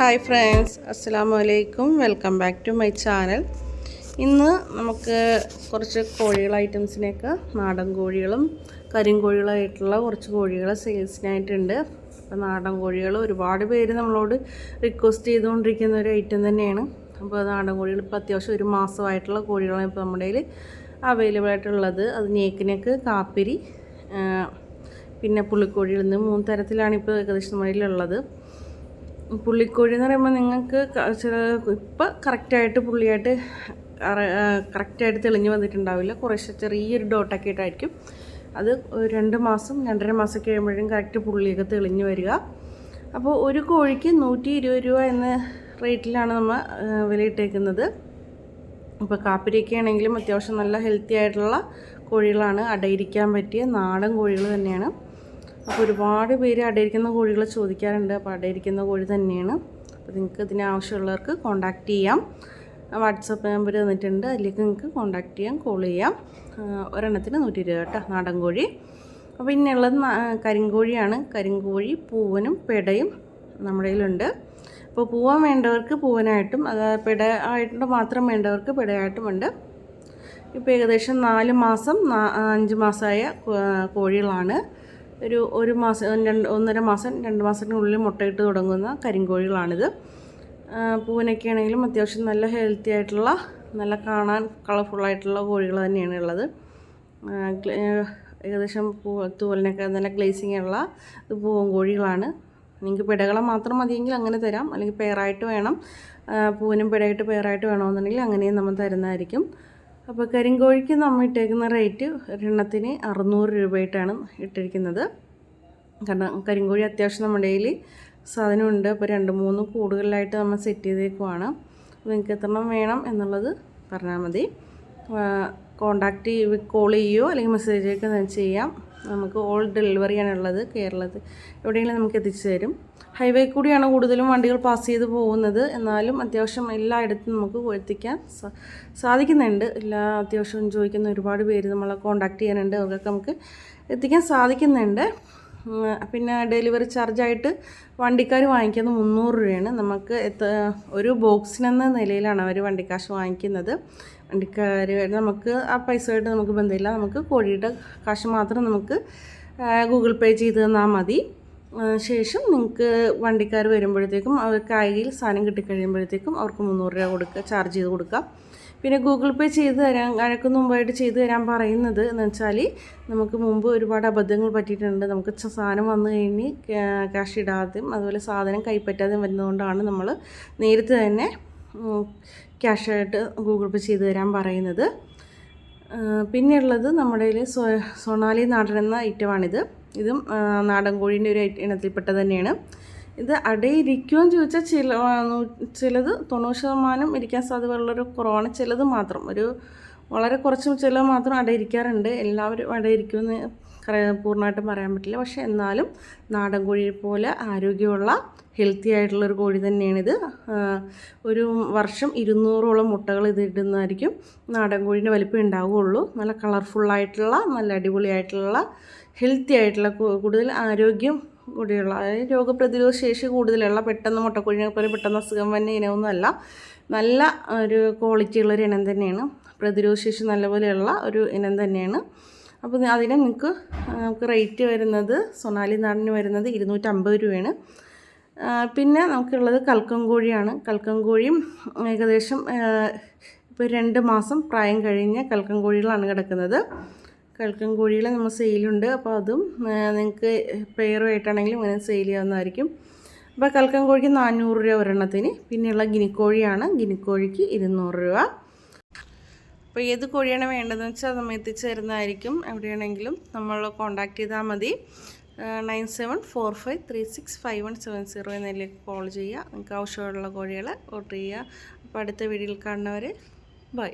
Hi friends അസ്സാം വലൈക്കും welcome back to my channel. ഇന്ന് നമുക്ക് കുറച്ച് കോഴികൾ ഐറ്റംസിനെയൊക്കെ നാടൻ കോഴികളും കരിങ്കോഴികളായിട്ടുള്ള കുറച്ച് കോഴികൾ സെയിൽസിനായിട്ടുണ്ട്. അപ്പോൾ നാടൻ കോഴികൾ ഒരുപാട് പേര് നമ്മളോട് റിക്വസ്റ്റ് ചെയ്തുകൊണ്ടിരിക്കുന്ന ഒരു ഐറ്റം തന്നെയാണ്. അപ്പോൾ നാടൻ കോഴികൾ ഇപ്പോൾ അത്യാവശ്യം ഒരു മാസമായിട്ടുള്ള കോഴികളാണ് ഇപ്പോൾ നമ്മുടെ കയ്യിൽ അവൈലബിൾ ആയിട്ടുള്ളത്. അത് ഞേക്കിനേക്ക് കാപ്പിരി പിന്നെ പുള്ളിക്കോഴിയിൽ നിന്ന് മൂന്ന് തരത്തിലാണ് ഇപ്പോൾ ഏകദേശം നമ്മുടെ കയ്യിലുള്ളത്. പുള്ളിക്കോഴി എന്ന് പറയുമ്പോൾ നിങ്ങൾക്ക് ചില ഇപ്പം കറക്റ്റായിട്ട് പുള്ളിയായിട്ട് കറക്റ്റായിട്ട് തെളിഞ്ഞു വന്നിട്ടുണ്ടാവില്ല. കുറേശ്ശെ ചെറിയൊരു ഡോട്ടൊക്കെ ആയിട്ടായിരിക്കും അത് രണ്ട് മാസം രണ്ടര മാസം കഴിയുമ്പോഴും കറക്റ്റ് പുള്ളിയൊക്കെ തെളിഞ്ഞു വരിക. അപ്പോൾ ഒരു കോഴിക്ക് നൂറ്റി ഇരുപത് രൂപ എന്ന റേറ്റിലാണ് നമ്മൾ വിലയിട്ടേക്കുന്നത് ഇപ്പോൾ കാപ്പിരിയൊക്കെ ആണെങ്കിലും അത്യാവശ്യം നല്ല ഹെൽത്തി ആയിട്ടുള്ള കോഴികളാണ്. അടയിരിക്കാൻ പറ്റിയ നാടൻ കോഴികൾ തന്നെയാണ്. അപ്പോൾ ഒരുപാട് പേര് അടയിരിക്കുന്ന കോഴികൾ ചോദിക്കാറുണ്ട്. അപ്പോൾ അടയിരിക്കുന്ന കോഴി തന്നെയാണ്. അപ്പോൾ നിങ്ങൾക്ക് ഇതിന് ആവശ്യമുള്ളവർക്ക് കോൺടാക്റ്റ് ചെയ്യാം. വാട്സപ്പ് നമ്പർ തന്നിട്ടുണ്ട്. അതിലേക്ക് നിങ്ങൾക്ക് കോൺടാക്റ്റ് ചെയ്യാം കോൾ ചെയ്യാം. ഒരെണ്ണത്തിന് നൂറ്റി ഇരുപത് കേട്ടോ നാടൻ കോഴി. അപ്പോൾ പിന്നെ ഉള്ളത് കരിങ്കോഴിയാണ്. കരിങ്കോഴി പൂവനും പെടയും നമ്മുടെ കയ്യിലുണ്ട്. അപ്പോൾ പൂവൻ വേണ്ടവർക്ക് പൂവനായിട്ടും അത് പെട ആയിട്ട് മാത്രം വേണ്ടവർക്ക് പെടയായിട്ടുമുണ്ട് ഇപ്പോൾ ഏകദേശം നാല് മാസം അഞ്ച് മാസമായ കോഴികളാണ്. ഒരു ഒരു മാസം രണ്ട് ഒന്നര മാസം രണ്ട് മാസത്തിനുള്ളിൽ മുട്ടയിട്ട് തുടങ്ങുന്ന കരിങ്കോഴികളാണിത്. പൂവിനൊക്കെ ആണെങ്കിലും അത്യാവശ്യം നല്ല ഹെൽത്തി ആയിട്ടുള്ള നല്ല കാണാൻ കളർഫുള്ളായിട്ടുള്ള കോഴികൾ തന്നെയാണ് ഉള്ളത്. ഏകദേശം പൂ തൂവലിനൊക്കെ നല്ല ഗ്ലേസിങ് ഉള്ള പൂവൻ കോഴികളാണ്. നിങ്ങൾക്ക് പിടകളെ മാത്രം മതിയെങ്കിൽ അങ്ങനെ തരാം. അല്ലെങ്കിൽ പെയറായിട്ട് വേണം. പൂവിനും പൂവനും പിടയായിട്ട് പെയറായിട്ട് വേണമെന്നുണ്ടെങ്കിൽ അങ്ങനെയും നമ്മൾ തരുന്നതായിരിക്കും. അപ്പോൾ കരിങ്കോഴിക്ക് നമ്മൾ ഇട്ടേക്കുന്ന റേറ്റ് ഒരെണ്ണത്തിന് അറുന്നൂറ് രൂപയായിട്ടാണ് ഇട്ടിരിക്കുന്നത്. കാരണം കരിങ്കോഴി അത്യാവശ്യം നമ്മുടെ കയ്യിൽ സാധനമുണ്ട്. അപ്പോൾ രണ്ട് മൂന്ന് കൂടുതലായിട്ട് നമ്മൾ സെറ്റ് ചെയ്തേക്കുവാണ്. നിങ്ങൾക്ക് എത്രണ്ണം വേണം എന്നുള്ളത് പറഞ്ഞാൽ മതി. കോണ്ടാക്ട് കോൾ ചെയ്യുകയോ അല്ലെങ്കിൽ മെസ്സേജ് അയക്കുകയോ ചെയ്യാം. നമുക്ക് ഓൾ ഡെലിവറിയാണുള്ളത് കേരളത്തിൽ. എവിടെയെങ്കിലും നമുക്ക് എത്തിച്ചു തരും. ഹൈവേ കൂടിയാണ് കൂടുതലും വണ്ടികൾ പാസ് ചെയ്ത് പോകുന്നത്. എന്നാലും അത്യാവശ്യം എല്ലായിടത്തും നമുക്ക് എത്തിക്കാൻ സാധിക്കുന്നുണ്ട്. എല്ലാ അത്യാവശ്യം ചോദിക്കുന്ന ഒരുപാട് പേര് നമ്മളെ കോണ്ടാക്ട് ചെയ്യാനുണ്ട്. അവർക്കൊക്കെ നമുക്ക് എത്തിക്കാൻ സാധിക്കുന്നുണ്ട്. പിന്നെ ഡെലിവറി ചാർജായിട്ട് വണ്ടിക്കാർ വാങ്ങിക്കുന്നത് മുന്നൂറ് രൂപയാണ്. നമുക്ക് ഒരു ബോക്സിനെന്ന നിലയിലാണ് അവർ വണ്ടിക്കാശ് വാങ്ങിക്കുന്നത്. വണ്ടിക്കാർ നമുക്ക് ആ പൈസയായിട്ട് നമുക്ക് ബന്ധമില്ല. നമുക്ക് കോഴിയുടെ കാശ് മാത്രം നമുക്ക് ഗൂഗിൾ പേ ചെയ്ത് തന്നാൽ മതി. ശേഷം നിങ്ങൾക്ക് വണ്ടിക്കാർ വരുമ്പോഴത്തേക്കും അവർക്ക് കയ്യിൽ സാധനം കിട്ടിക്കഴിയുമ്പോഴത്തേക്കും അവർക്ക് മുന്നൂറ് രൂപ കൊടുക്കുക ചാർജ് ചെയ്ത് കൊടുക്കുക. പിന്നെ ഗൂഗിൾ പേ ചെയ്ത് തരാൻ അഴക്ക് മുമ്പായിട്ട് ചെയ്ത് തരാൻ പറയുന്നത് എന്ന് വെച്ചാൽ നമുക്ക് മുമ്പ് ഒരുപാട് അബദ്ധങ്ങൾ പറ്റിയിട്ടുണ്ട്. നമുക്ക് സാധനം വന്നു കഴിഞ്ഞ് ക്യാ- ക്യാഷ് ഇടാതെയും അതുപോലെ സാധനം കൈപ്പറ്റാതെയും വരുന്നതുകൊണ്ടാണ് നമ്മൾ നേരത്തെ തന്നെ ക്യാഷായിട്ട് ഗൂഗിൾ പേ ചെയ്ത് തരാൻ പറയുന്നത്. പിന്നെയുള്ളത് നമ്മുടെ സോ സൊണാലി നാടൻ എന്ന ഐറ്റമാണിത്. ഇതും നാടൻ കോഴീന്റെ ഒരു ഇനത്തിൽപ്പെട്ടത് ഇനത്തിൽപ്പെട്ട തന്നെയാണ്. ഇത് അടയിരിക്കുമെന്ന് ചോദിച്ചാൽ ചില ചിലത് തൊണ്ണൂറ് ശതമാനം ഇരിക്കാൻ സാധ്യതയുള്ളൊരു കുറവാണ്. ചിലത് മാത്രം. ഒരു വളരെ കുറച്ച് ചിലത് മാത്രം അടയിരിക്കാറുണ്ട്. എല്ലാവരും അടയിരിക്കുമെന്ന് പൂർണമായിട്ടും പറയാൻ പറ്റില്ല. പക്ഷേ എന്നാലും നാടൻ കോഴിയെ പോലെ ആരോഗ്യമുള്ള ഹെൽത്തി ആയിട്ടുള്ളൊരു കോഴി തന്നെയാണിത്. ഒരു വർഷം ഇരുന്നൂറോളം മുട്ടകൾ ഇത് ഇടുന്നതായിരിക്കും. നാടൻ കോഴീന്റെ വലിപ്പം ഉണ്ടാവുകയുള്ളൂ. നല്ല കളർഫുള്ളായിട്ടുള്ള നല്ല അടിപൊളിയായിട്ടുള്ള ഹെൽത്തി ആയിട്ടുള്ള കൂടുതൽ ആരോഗ്യം കൂടിയുള്ള. അതായത് രോഗപ്രതിരോധ ശേഷി കൂടുതലുള്ള പെട്ടെന്ന് മുട്ടക്കുഴിനെ പോലെ പെട്ടെന്ന് അസുഖം വന്ന ഇനമൊന്നുമല്ല നല്ല ഒരു ക്വാളിറ്റി ഉള്ളൊരു ഇനം തന്നെയാണ്. പ്രതിരോധ ശേഷി നല്ലപോലെയുള്ള ഒരു ഇനം തന്നെയാണ്. അപ്പോൾ അതിനെ അതിന് നിങ്ങൾക്ക് നമുക്ക് റേറ്റ് വരുന്നത് സൊണാലി നാടിന് വരുന്നത് ഇരുന്നൂറ്റമ്പത് രൂപയാണ്. പിന്നെ നമുക്കുള്ളത് കൽക്കം കോഴിയാണ്. കൽക്കം കോഴിയും ഏകദേശം ഇപ്പോൾ രണ്ട് മാസം പ്രായം കഴിഞ്ഞ കൽക്കം കോഴികളാണ് കിടക്കുന്നത്. കൽക്കം കോഴികൾ നമ്മൾ സെയിലുണ്ട് അപ്പോൾ അതും നിങ്ങൾക്ക് പെയറുമായിട്ടാണെങ്കിലും ഇങ്ങനെ സെയിൽ ചെയ്യാവുന്നതായിരിക്കും. അപ്പോൾ കൽക്കൻ കോഴിക്ക് നാനൂറ് രൂപ ഒരെണ്ണത്തിന്. പിന്നെയുള്ള ഗിനിക്കോഴിയാണ്. ഗിനിക്കോഴിക്ക് ഇരുന്നൂറ് രൂപ. അപ്പോൾ ഏത് കോഴിയാണ് വേണ്ടതെന്ന് വെച്ചാൽ നമ്മൾ എത്തിച്ചു തരുന്നതായിരിക്കും എവിടെയാണെങ്കിലും നമ്മൾ കോൺടാക്റ്റ് ചെയ്താൽ മതി. Nine seven four five three six five one seven zero എന്നതിലേക്ക് കോൾ ചെയ്യുക. നിങ്ങൾക്ക് ആവശ്യമുള്ള കോഴികൾ ഓർഡർ ചെയ്യുക. അപ്പോൾ അടുത്ത വീഡിയോയിൽ കാണുന്നവരെ ബൈ